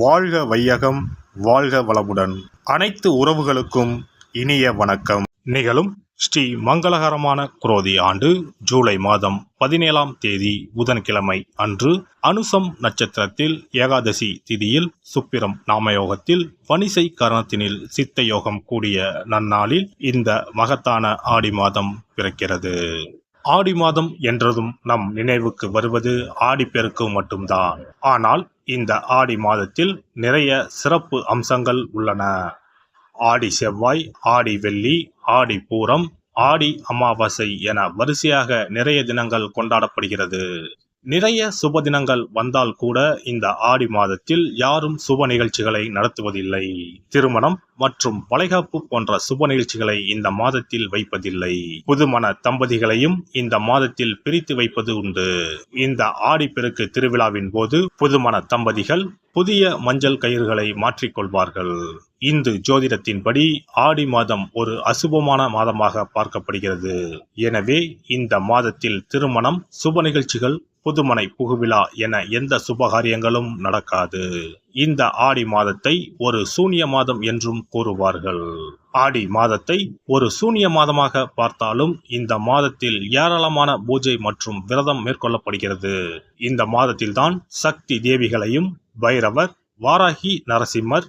வாழ்க வையகம் வாழ்க வளமுடன். அனைத்து உறவுகளுக்கும் இனிய வணக்கம். நிகழும் ஸ்ரீ மங்களகரமான குரோதி ஆண்டு ஜூலை மாதம் பதினேழாம் தேதி புதன்கிழமை அன்று அனுசம் நட்சத்திரத்தில் ஏகாதசி திதியில் சுப்பிரம் நாமயோகத்தில் வணிசை கரணத்தினில் சித்த யோகம் கூடிய நன்னாளில் இந்த மகத்தான ஆடி மாதம் பிறக்கிறது. ஆடி மாதம் என்றதும் நம் நினைவுக்கு வருவது ஆடிப்பெருக்கு மட்டும்தான். ஆனால் இந்த ஆடி மாதத்தில் நிறைய சிறப்பு அம்சங்கள் உள்ளன. ஆடி செவ்வாய் ஆடி வெள்ளி ஆடி பூரம் ஆடி அமாவாசை என வரிசையாக நிறைய தினங்கள் கொண்டாடப்படுகிறது. நிறைய சுப தினங்கள் வந்தால் கூட இந்த ஆடி மாதத்தில் யாரும் சுப நிகழ்ச்சிகளை நடத்துவதில்லை. திருமணம் மற்றும் வளைகாப்பு போன்ற சுப நிகழ்ச்சிகளை இந்த மாதத்தில் வைப்பதில்லை. புதுமண தம்பதிகளையும் இந்த மாதத்தில் பிரித்து வைப்பது உண்டு. இந்த ஆடிப்பெருக்கு திருவிழாவின் போது புதுமண தம்பதிகள் புதிய மஞ்சள் கயிறுகளை மாற்றிக்கொள்வார்கள். இந்து ஜோதிடத்தின்படி ஆடி மாதம் ஒரு அசுபமான மாதமாக பார்க்கப்படுகிறது. எனவே இந்த மாதத்தில் திருமணம் சுப நிகழ்ச்சிகள் புதுமனை புகுவிழா என எந்த சுபகாரியங்களும் நடக்காது. இந்த ஆடி மாதத்தை ஒரு சூனிய மாதம் என்றும் கூறுவார்கள். ஆடி மாதத்தை ஒரு சூனிய மாதமாக பார்த்தாலும் இந்த மாதத்தில் ஏராளமான பூஜை மற்றும் விரதம் மேற்கொள்ளப்படுகிறது. இந்த மாதத்தில்தான் சக்தி தேவிகளையும் பைரவர் வாராகி நரசிம்மர்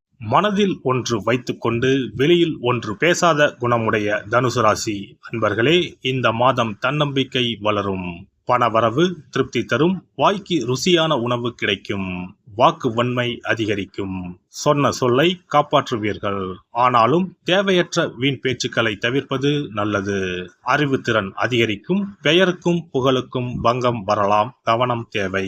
மனதில் ஒன்று வைத்துக்கொண்டு வெளியில் ஒன்று பேசாத குணமுடைய தனுசு ராசி அன்பர்களே இந்த மாதம் தன்னம்பிக்கை வளரும். பணவரவு திருப்தி தரும். வாய்க்கு ருசியான உணவு கிடைக்கும். வாக்கு வன்மை அதிகரிக்கும். சொன்ன சொல்லை காப்பாற்றுவீர்கள். ஆனாலும் தேவையற்ற வீண் பேச்சுக்களை தவிர்ப்பது நல்லது. அறிவுத்திறன் அதிகரிக்கும் பெயருக்கும் புகழுக்கும் பங்கம் வரலாம். கவனம் தேவை.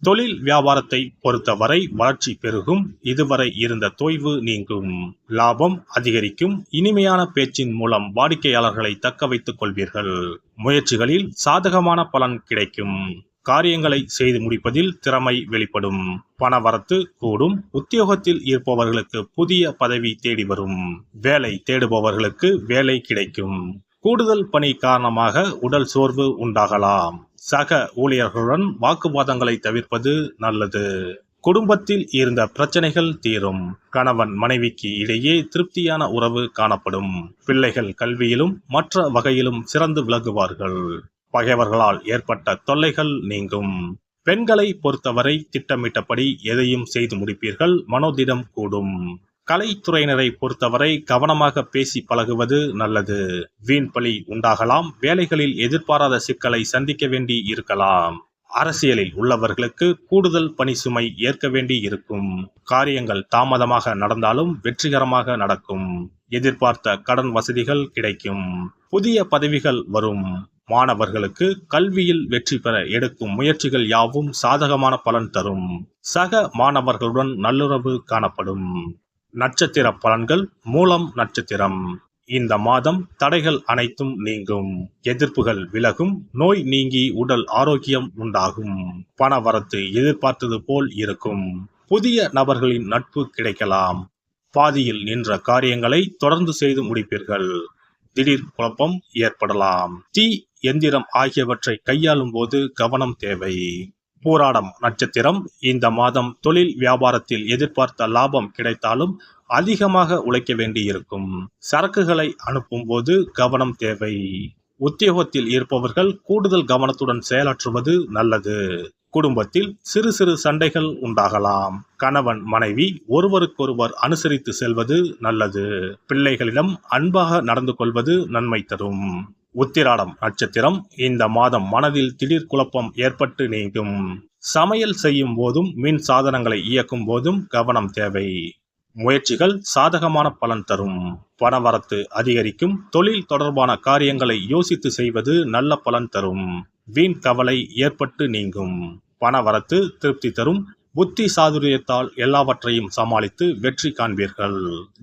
தொழில் வியாபாரத்தை பொறுத்தவரை வளர்ச்சி பெருகும். இதுவரை இருந்த தொய்வு நீங்கும். லாபம் அதிகரிக்கும். இனிமையான பேச்சின் மூலம் வாடிக்கையாளர்களை தக்க வைத்துக் கொள்வீர்கள். முயற்சிகளில் சாதகமான பலன் கிடைக்கும். காரியங்களை செய்து முடிப்பதில் திறமை வெளிப்படும். பணவரத்து கூடும். உத்தியோகத்தில் இருப்பவர்களுக்கு புதிய பதவி தேடி வரும். வேலை தேடுபவர்களுக்கு வேலை கிடைக்கும். கூடுதல் பணி காரணமாக உடல் சோர்வு உண்டாகலாம். சக ஊழியர்களுடன் வாக்குவாதங்களை தவிர்ப்பது நல்லது. குடும்பத்தில் இருந்த பிரச்சனைகள் தீரும். கணவன் மனைவிக்கு இடையே திருப்தியான உறவு காணப்படும். பிள்ளைகள் கல்வியிலும் மற்ற வகையிலும் சிறந்து விளங்குவார்கள். பகைவர்களால் ஏற்பட்ட தொல்லைகள் நீங்கும். பெண்களை பொறுத்தவரை திட்டமிட்டபடி எதையும் செய்து முடிப்பீர்கள் மனோதிடம் கூடும். கலைத்துறையினரை பொறுத்தவரை கவனமாக பேசி பழகுவது நல்லது. வீண் பழி உண்டாகலாம் வேலைகளில் எதிர்பாராத சிக்கலை சந்திக்க வேண்டி இருக்கலாம். அரசியலில் உள்ளவர்களுக்கு கூடுதல் பணி சுமை ஏற்க வேண்டி இருக்கும். காரியங்கள் தாமதமாக நடந்தாலும் வெற்றிகரமாக நடக்கும். எதிர்பார்த்த கடன் வசதிகள் கிடைக்கும். புதிய பதவிகள் வரும். மாணவர்களுக்கு கல்வியில் வெற்றி பெற எடுக்கும் முயற்சிகள் யாவும் சாதகமான பலன் தரும். சக மாணவர்களுடன் நல்லுறவு காணப்படும். நட்சத்திர பலன்கள் மூலம் நட்சத்திரம். இந்த மாதம் தடைகள் அனைத்தும் நீங்கும். எதிர்ப்புகள் விலகும். நோய் நீங்கி உடல் ஆரோக்கியம் உண்டாகும். பணவரத்து எதிர்பார்த்தது போல் இருக்கும். புதிய நபர்களின் நட்பு கிடைக்கலாம். பாதியில் நின்ற காரியங்களை தொடர்ந்து செய்து முடிப்பீர்கள். திடீர் குழப்பம் ஏற்படலாம். தீ எந்திரம் ஆகியவற்றை கையாளும் போது கவனம் தேவை. போராடம் நட்சத்திரம். இந்த மாதம் தொழில் வியாபாரத்தில் எதிர்பார்த்த லாபம் கிடைத்தாலும் அதிகமாக உழைக்க வேண்டியிருக்கும். சரக்குகளை அனுப்பும்போது கவனம் தேவை. உத்தியோகத்தில் இருப்பவர்கள் கூடுதல் கவனத்துடன் செயலாற்றுவது நல்லது. குடும்பத்தில் சிறு சிறு சண்டைகள் உண்டாகலாம். கணவன் மனைவி ஒருவருக்கொருவர் அனுசரித்து செல்வது நல்லது. பிள்ளைகளிடம் அன்பாக நடந்து கொள்வது நன்மை தரும். உத்திராடம் நட்சத்திரம். இந்த மாதம் மனதில் திடீர் குழப்பம் ஏற்பட்டு நீங்கும். சமையல் செய்யும் போதும் மின் சாதனங்களை இயக்கும் போதும் கவனம் தேவை. முயற்சிகள் சாதகமான பலன் தரும். பணவரத்து அதிகரிக்கும். தொழில் தொடர்பான காரியங்களை யோசித்து செய்வது நல்ல பலன் தரும். வீண் கவலை ஏற்பட்டு நீங்கும். பணவரத்து திருப்தி தரும். புத்தி சாதுரியத்தால் எல்லாவற்றையும் சமாளித்து வெற்றி காண்பீர்கள்.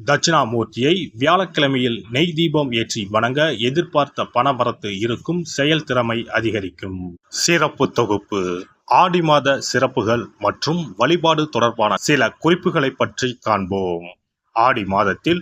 தட்சிணாமூர்த்தியை வியாழக்கிழமையில் நெய் தீபம் ஏற்றி வணங்க எதிர்பார்த்த பணவரத்து இருக்கும் செயல் திறமை அதிகரிக்கும். சிறப்பு தொகுப்பு. ஆடி மாத சிறப்புகள் மற்றும் வழிபாடு தொடர்பான சில குறிப்புகளை பற்றி காண்போம். ஆடி மாதத்தில்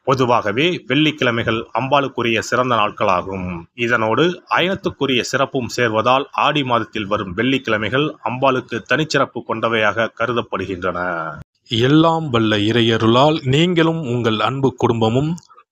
பொதுவாகவே வெள்ளிக்கிழமைகள் அம்பாளுக்குரிய சிறந்த நாட்களாகும். இதனோடு அயனத்துக்குரிய சிறப்பும் சேர்வதால் ஆடி மாதத்தில் வரும் வெள்ளிக்கிழமைகள் அம்பாளுக்கு தனிச்சிறப்பு கொண்டவையாக கருதப்படுகின்றன. எல்லாம் வல்ல இறையருளால் நீங்களும் உங்கள் அன்பு குடும்பமும்